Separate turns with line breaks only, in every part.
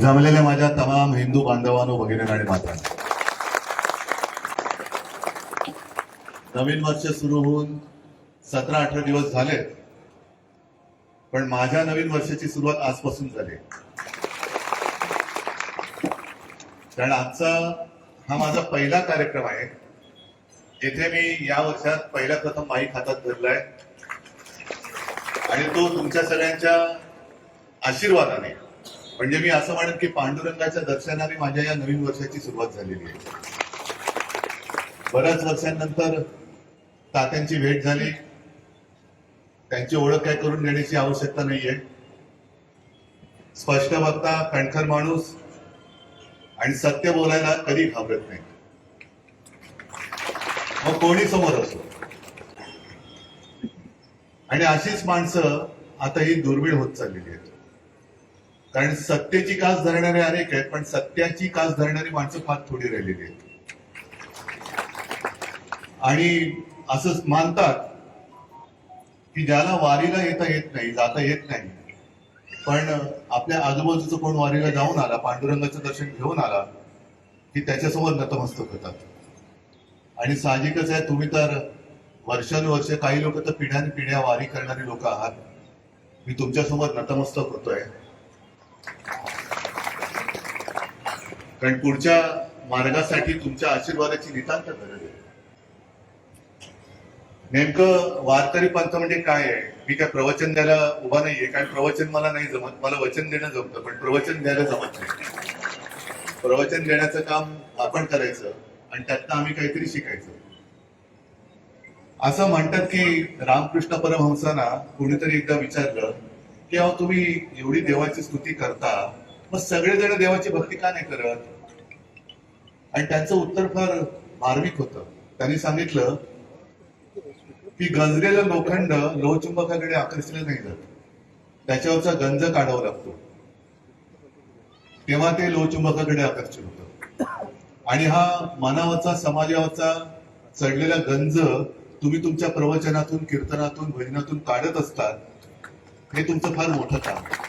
जमलेल्या माझ्या तमाम हिंदू बांधवांनो भगिनी आणि माता नवीन वर्ष सुरू होऊन सतरा अठरा दिवस झाले पण माझ्या नवीन वर्षाची सुरुवात आजपासून झाली. कारण आजचा हा माझा पहिला कार्यक्रम आहे. जिथे मी या वर्षात पहिल्या प्रथम माईक हातात धरलाय. आणि तो तुमच्या सगळ्यांच्या आशीर्वादाने. म्हणजे मी असं म्हणेन की पांडुरंगाच्या दर्शनाने माझ्या या नवीन वर्षाची सुरुवात झालेली आहे. बऱ्याच वर्षांनंतर तात्यांची भेट झाली. त्यांची ओळख काय करून देण्याची आवश्यकता नाहीये. स्पष्ट बघता कणखर माणूस आणि सत्य बोलायला कधी घाबरत नाही. मग कोणी समोर असो? आणि अशीच माणसं आता ही दुर्मिळ होत चाललेली आहेत. कारण सत्तेची कास धरणारे अनेक आहेत पण सत्याची कास धरणारी माणसं फार थोडी राहिलेली आहेत. आणि असं मानतात की ज्याला वारीला येता येत नाही जाता येत नाही पण आपल्या आजूबाजूचं कोण वारीला जाऊन आला पांडुरंगाचं दर्शन घेऊन आला की त्याच्यासमोर नतमस्तक होतात. आणि साहजिकच आहे तुम्ही तर वर्षानुवर्ष काही लोक तर पिढ्यान पिढ्या वारी करणारी लोक आहात. मी तुमच्यासमोर नतमस्तक होतोय. कारण पुढच्या मार्गासाठी तुमच्या आशीर्वादाची नितांत गरज आहे. नेमकं वारकरी पंथ म्हणजे काय आहे? मी काय प्रवचन द्यायला उभा नाहीये कारण प्रवचन मला नाही जमत? मला वचन देणं जमतं पण प्रवचन द्यायला जमत नाही. प्रवचन देण्याचं काम आपण करायचं आणि त्यातनं आम्ही काहीतरी शिकायचं. असं म्हणतात की रामकृष्ण परमहंसांना कोणीतरी एकदा विचारलं की अहो तुम्ही एवढी देवाची स्तुती करता मग सगळेजण देवाची भक्ती का नाही करत? आणि त्यांचं उत्तर फार मार्मिक होतं. त्यांनी सांगितलं की गंजलेलं लोखंड लोहचुंबकाकडे आकर्षलं नाही जात. त्याच्यावरचा गंज काढावा लागतो. तेव्हा ते लोहचुंबकाकडे आकर्षित होतं. आणि हा मानवाचा समाजावरचा चढलेला गंज तुम्ही तुमच्या प्रवचनातून कीर्तनातून भजनातून काढत असतात हे तुमचं फार मोठं काम आहे.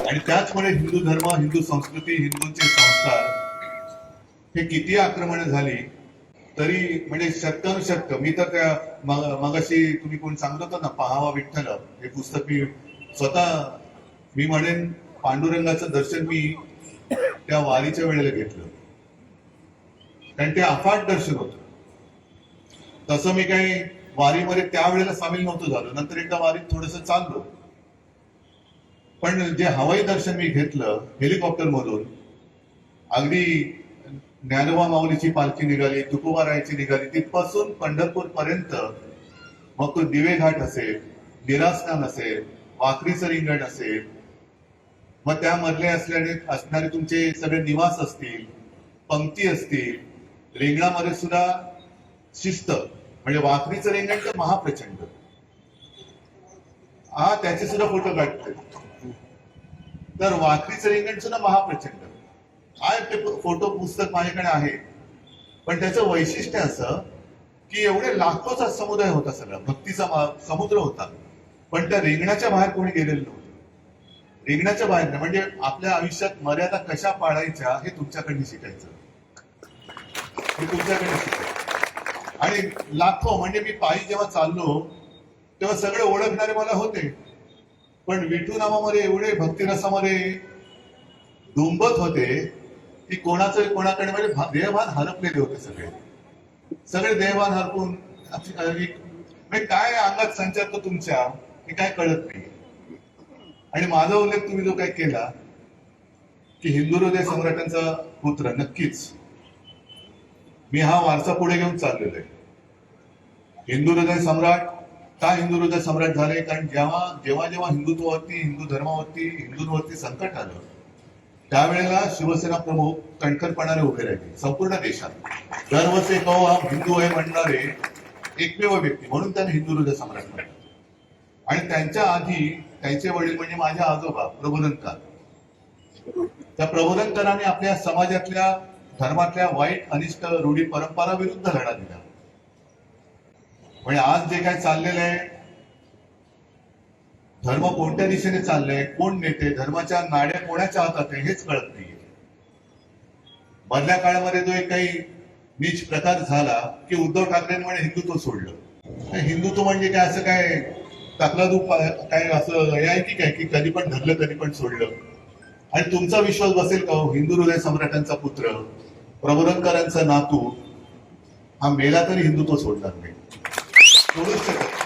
आणि त्याचमुळे हिंदू धर्म हिंदू संस्कृती हिंदूंचे संस्कार हे किती आक्रमण झाली तरी म्हणजे शतकानुशतक मी तर त्या मगाशी तुम्ही कोण सांगत होता ना पहावा विठ्ठल हे पुस्तक मी स्वतः मी म्हणेन पांडुरंगाचं दर्शन मी त्या वारीच्या वेळेला घेतलं कारण ते अफाट दर्शन होत तसं मी काही वारीमध्ये त्यावेळेला सामील नव्हतो झालो. नंतर एकदा वारीत थोडस चाललो. पण जे हवाई दर्शन मी घेतलं हेलिकॉप्टर मधून अगदी ज्ञानोबा माऊलीची पालखी निघाली तुकोबारायची निघाली तिथपासून पंढरपूर पर्यंत मग तो दिवे घाट असेल निरासनान असेल वाकरीचं रिंगण असेल मग त्यामधले असल्याने असणारे तुमचे सगळे निवास असतील पंक्ती असतील रिंगणामध्ये सुद्धा शिस्त. म्हणजे वाकरीचं रेंगण तर महाप्रचंड. हा त्याचे सुद्धा फोटो काढतोय. तर वाकरीचं रेंगण सुद्धा महाप्रचंड. हा ते फोटो पुस्तक माझ्याकडे आहे. पण त्याचं वैशिष्ट्य असं की एवढे लाखोचा समुदाय होता सगळा. भक्तीचा समुद्र होता. पण त्या रिंगणाच्या बाहेर कोणी गेलेलं नव्हतं. रेंगणाच्या बाहेर म्हणजे आपल्या आयुष्यात मर्यादा कशा पाळायच्या हे तुमच्याकडे शिकायचं. हे तुमच्याकडे शिकायचं. आणि लाखो म्हणजे मी पायी जेव्हा चाललो तेव्हा सगळे ओळखणारे मला होते. पण विठू नामामध्ये एवढे भक्तिरसामध्ये डुंबत होते की कोणाचं कोणाकडे म्हणजे भा- देहभान हरपलेले होते सगळे. सगळे देहभान हरपून म्हणजे काय अंगात संचारतो तुमच्या हे काय कळत नाही. आणि माझा उल्लेख तुम्ही जो काय केला की हिंदू हृदय सम्राटांचा पुत्र नक्कीच. मी हा वारसा पुढे घेऊन चाललेलो आहे. हिंदू हृदय सम्राट का हिंदू हृदय सम्राट झाले? कारण जेव्हा जेव्हा जेव्हा हिंदुत्वावरती हिंदू धर्मावरती हिंदूंवरती संकट आलं त्यावेळेला शिवसेना प्रमुख कणखरपणाने उभे राहिले संपूर्ण देशात. दरवर्षी कहो हा हिंदू आहे म्हणणारे एकमेव व्यक्ती म्हणून त्यांना हिंदू हृदय सम्राट म्हणतात आणि त्यांच्या आधी त्यांचे वडील म्हणजे माझ्या आजोबा प्रबोधनकार. त्या प्रबोधनकाराने आपल्या समाजातल्या धर्मातल्या वाईट अनिष्ट रूढी परंपरा विरुद्ध लढा दिला. म्हणजे आज जे काय चाललेलं आहे धर्म कोणत्या दिशेने चाललंय कोण नेते धर्माच्या नाड्या कोणाच्या हातात आहे हेच कळत नाहीये. मधल्या काळामध्ये जो एक काही नीच प्रकार झाला की उद्धव ठाकरेंमुळे हिंदुत्व सोडलं. हिंदुत्व म्हणजे काय असं काय तकलादू काय असं हे आहे की काय की कधी पण धरलं कधी पण सोडलं. आणि तुमचा विश्वास बसेल का हो, हिंदू हृदय सम्राटांचा पुत्र? प्रबोधनकरांचा नातू हा मेला तरी हिंदुत्व सोडणार नाही. सोडूच शकत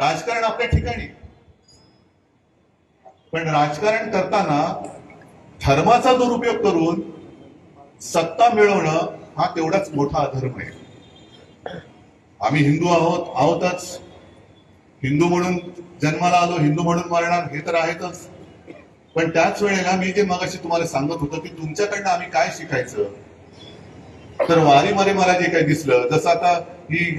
राजकारण आपल्या ठिकाणी. पण राजकारण करताना धर्माचा दुरुपयोग करून सत्ता मिळवणं हा तेवढाच मोठा अधर्म आहे. आम्ही हिंदू आहोत आहोतच. हिंदू म्हणून जन्माला आलो हिंदू म्हणून मरणार हे तर आहेतच. पण त्याच वेळेला मी जे मगाशी तुम्हाला सांगत होतो की तुमच्याकडनं आम्ही काय शिकायचं? तर वारीमध्ये मला जे काही दिसलं जसं आता ही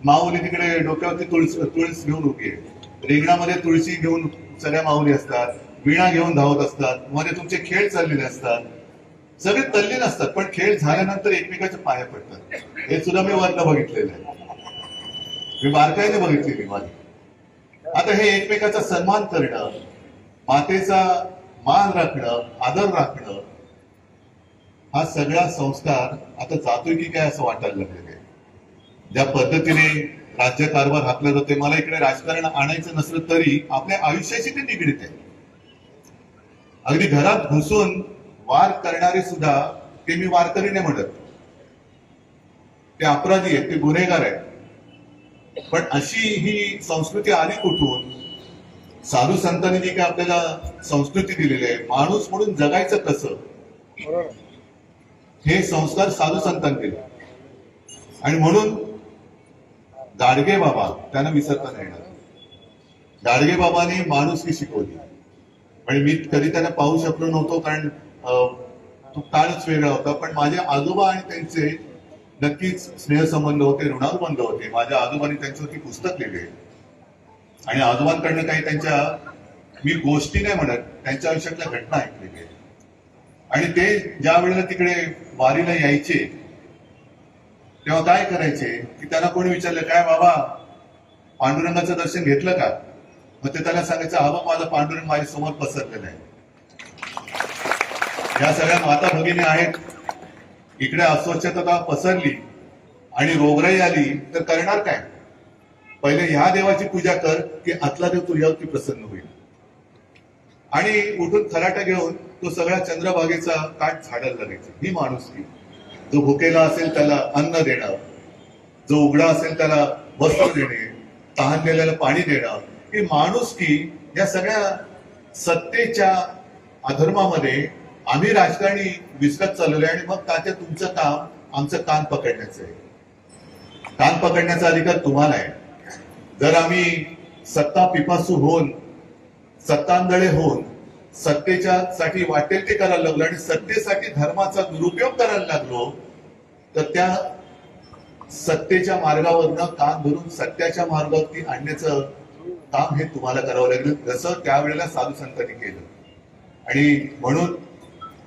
माऊली तिकडे डोक्यावरती तुळस तुळस घेऊन उभी आहे. रिंगणामध्ये तुळशी घेऊन सगळ्या माऊली असतात वीणा घेऊन धावत असतात मध्ये तुमचे खेळ चाललेले असतात. सगळे तल्लीन असतात पण खेळ झाल्यानंतर एकमेकाच्या पाया पडतात. हे सुद्धा मी वरनं बघितलेलं आहे. मी बारकाईने बघितलेली माझी. आता हे एकमेकाचा सन्मान करणं मातेचा मान राखणं आदर राखणं हा सगळा संस्कार आता जातोय की काय असं वाटायला लागलेलं आहे. ज्या पद्धतीने राज्यकारभार हाकला जातोय मला इकडे राजकारण आणायचं नसलं तरी आपल्या आयुष्याशी ते निगडीत आहे. अगदी घरात घुसून वार करणारे सुद्धा ते मी वारकरी नाही म्हणत. ते अपराधी आहेत ते गुन्हेगार आहेत. पण अशी ही संस्कृती आली कुठून? साधू संतांनी जी काय आपल्याला संस्कृती दिलेली आहे माणूस म्हणून जगायचं कसं? हे संस्कार साधू संतांनी दिले. आणि म्हणून गाडगे बाबा त्यांना विसरता नाही येणार. गाडगे बाबांनी माणुसकी शिकवली. आणि मी कधी त्यांना पाहू शकलो नव्हतो कारण अं, तो काळच वेगळा होता. पण माझे आजोबा आणि त्यांचे नक्कीच स्नेहसंबंध होते ऋणानुबंध होते. माझ्या आजोबांनी त्यांच्यावरती पुस्तक लिहिले. आणि आजोबांकडनं काही त्यांच्या मी गोष्टी नाही म्हणत त्यांच्या आयुष्यातल्या घटना ऐकलेल्या आहेत. आणि ते ज्या वेळेला तिकडे वारीला यायचे तेव्हा काय करायचे की त्यांना कोणी विचारलं काय बाबा पांडुरंगाचं दर्शन घेतलं का? मग ते त्याला सांगायचं हा बघ माझा पांडुरंग माझ्यासमोर पसरलेला आहे. या सगळ्या माता भगिनी आहेत. इकडे अस्वच्छता पसरली आणि रोगराई आली तर करणार काय? पहिले ह्या देवाची पूजा कर की आतला देव तुझ्यावरती प्रसन्न होईल. आणि उठून खराटा घेऊन तो सगळ्या चंद्रभागेचा काठ झाडायला लागायचा. ही माणुसकी जो भुकेला असेल त्याला अन्न देणं जो उघडा असेल त्याला वस्त्र देणे तहान गेल्याला पाणी देणं ही माणुसकी या सगळ्या सत्तेच्या अधर्मामध्ये आम्ही राजकारणी विसरत चाललोय आणि मग तात्या तुमचं काम आमचं कान पकडण्याचं आहे. कान पकडण्याचा अधिकार तुम्हाला आहे. जर आम्ही सत्ता पिपासू होऊन सत्तांदळे होऊन सत्तेच्या साठी वाटेल ते करायला लागलो आणि सत्तेसाठी धर्माचा दुरुपयोग करायला लागलो तर त्या सत्तेच्या मार्गावरनं कान धरून सत्याच्या मार्गावरती आणण्याचं काम हे तुम्हाला करावं लागलं. जसं त्यावेळेला साधू संतांनी केलं. आणि म्हणून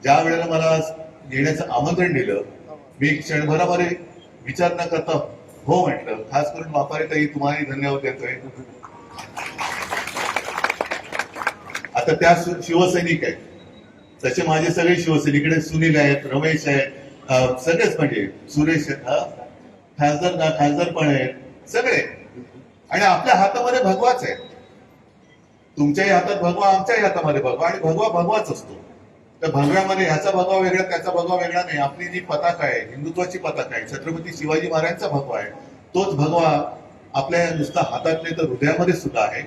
ज्या वेळेला मला येण्याचं आमंत्रण दिलं मी क्षणभरामध्ये विचार न करता हो म्हटलं. खास करून वापारी ताई तुम्हालाही धन्यवाद देतोय. आता त्या शिवसैनिक आहेत. तसे माझे सगळे शिवसैनिकडे सुनील आहेत रमेश आहेत सगळेच म्हणजे सुरेश आहेत, हा? खासदार ना खासदार पण आहेत सगळे. आणि आपल्या हातामध्ये भगवाच आहे तुमच्याही हातात भगवा आमच्याही हातामध्ये भगवा आणि भगवा भगवाच असतो. तर भगव्यामध्ये ह्याचा भगवा वेगळा त्याचा भगवा वेगळा नाही. आपली जी पताका आहे हिंदुत्वाची पताका आहे छत्रपती शिवाजी महाराजांचा भगवा आहे तोच भगवा आपल्या नुसता हातात नाही तर हृदयामध्ये सुद्धा आहे.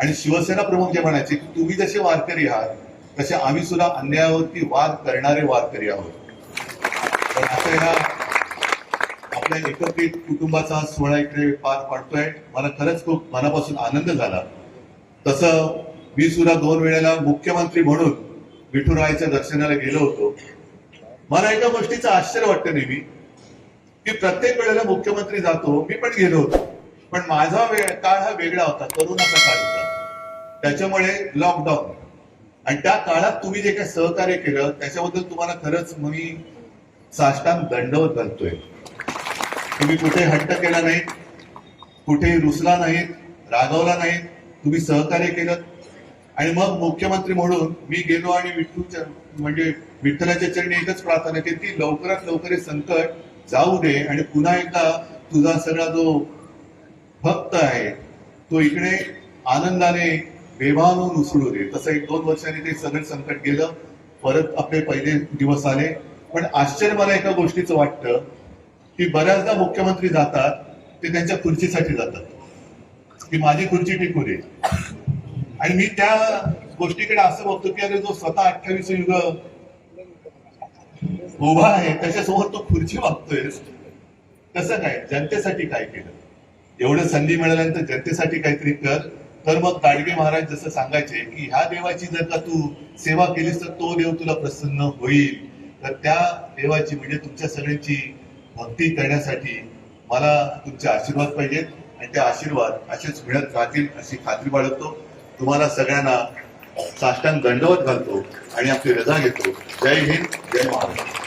आणि शिवसेना प्रमुख जे म्हणायचे की तुम्ही जसे वारकरी आहात तसे आम्ही सुद्धा अन्यायावरती वाद करणारे वारकरी आहोत. पण असं ह्या आपल्या एकत्रित कुटुंबाचा सोहळा इकडे पार पाडतोय. मला खरंच खूप मनापासून आनंद झाला. तसं मी सुद्धा दोन वेळेला मुख्यमंत्री म्हणून विठुरायच्या दर्शनाला गेलो होतो. मला एका गोष्टीचं आश्चर्य वाटतं नेहमी की प्रत्येक वेळेला मुख्यमंत्री जातो मी पण गेलो होतो. पण माझा वेळ काळ हा वेगळा होता करोनाचा काळ होता. त्याच्यामुळे लॉकडाऊन आणि त्या काळात तुम्ही जे काही सहकार्य केलं त्याच्याबद्दल तुम्हाला खरंच मी साष्टांग दंडवत घालतोय. तुम्ही कुठे हट्ट केला नाही कुठेही रुसला नाहीत रागवला नाहीत तुम्ही सहकार्य केलं आणि मग मुख्यमंत्री म्हणून मी गेलो आणि विठ्ठूच्या म्हणजे विठ्ठलाच्या चरणी एकच प्रार्थना केली की लवकरात लवकर हे संकट जाऊ दे आणि पुन्हा एकदा तुझा सगळा जो भक्त आहे तो इकडे आनंदाने बेभानून उसळू दे. तसं एक दोन वर्षांनी ते सगळं संकट गेलं. परत आपले पहिले दिवस आले. पण आश्चर्य मला एका गोष्टीचं वाटतं की बऱ्याचदा मुख्यमंत्री जातात ते त्यांच्या खुर्चीसाठी जातात. की माझी खुर्ची टिकू दे. आणि मी त्या गोष्टीकडे असं बघतो की अरे जो स्वतः अठ्ठावीस युग उभा आहे त्याच्यासमोर तो खुर्ची वागतोय कसं काय? जनतेसाठी काय केलं? एवढं संधी मिळाल्यानंतर जनतेसाठी काहीतरी कर. तर मग गाडगे महाराज जसं सांगायचे की ह्या देवाची जर का तू सेवा केलीस तर तो देव तुला प्रसन्न होईल. तर त्या देवाची म्हणजे तुमच्या सगळ्यांची भक्ती करण्यासाठी मला तुमचे आशीर्वाद पाहिजेत. आणि ते आशीर्वाद असेच मिळत राहतील अशी खात्री बाळगतो. तुम्हाला सगळ्यांना साष्टांग दंडवत घालतो आणि आपली रजा घेतो. जय हिंद जय महाराष्ट्र.